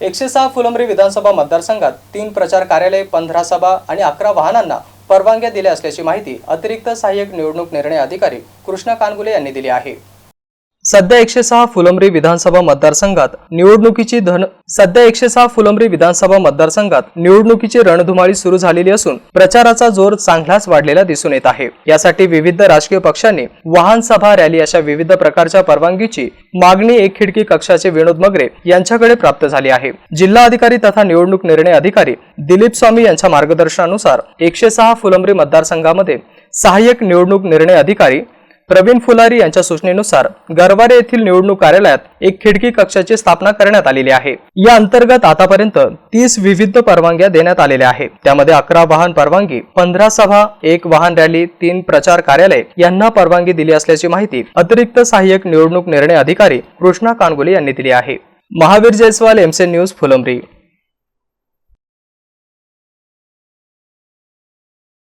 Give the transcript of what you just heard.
एकशे सहा फुलंब्री विधानसभा मतदारसंघात तीन प्रचार कार्यालय पंधरा सभा आणि अकरा वाहनांना परवानग्या दिल्या असल्याची माहिती अतिरिक्त सहाय्यक निवडणूक निर्णय अधिकारी कृष्णा कानगुले यांनी दिली आहे. सध्या एकशे सहा फुलंब्री विधानसभा मतदारसंघात निवडणुकीची धन सध्या एकशे सहा फुलंब्री विधानसभा मतदारसंघात निवडणुकीची रणधुमाळी सुरू झालेली असून प्रचाराचा जोर चांगलाच वाढलेला दिसून येत आहे. यासाठी विविध राजकीय पक्षांनी वाहन सभा रॅली अशा विविध प्रकारच्या परवानगीची मागणी एक खिडकी कक्षाचे विनोद मगरे यांच्याकडे प्राप्त झाली आहे. जिल्हा अधिकारी तथा निवडणूक निर्णय अधिकारी दिलीप स्वामी यांच्या मार्गदर्शनानुसार एकशे सहा फुलंब्री मतदारसंघामध्ये सहाय्यक निवडणूक निर्णय अधिकारी प्रवीण फुलारी यांच्या सूचनेनुसार गरवारे येथील निवडणूक कार्यालयात एक खिडकी कक्षाची स्थापना करण्यात आलेली आहे. या अंतर्गत आतापर्यंत तीस विविध परवानग्या देण्यात आलेल्या आहेत. त्यामध्ये अकरा वाहन परवानगी पंधरा सभा एक वाहन रॅली तीन प्रचार कार्यालय यांना परवानगी दिली असल्याची माहिती अतिरिक्त सहाय्यक निवडणूक निर्णय अधिकारी कृष्णा कानगुले यांनी दिली आहे. महावीर जयस्वाल एमसे न्यूज फुलंब्री.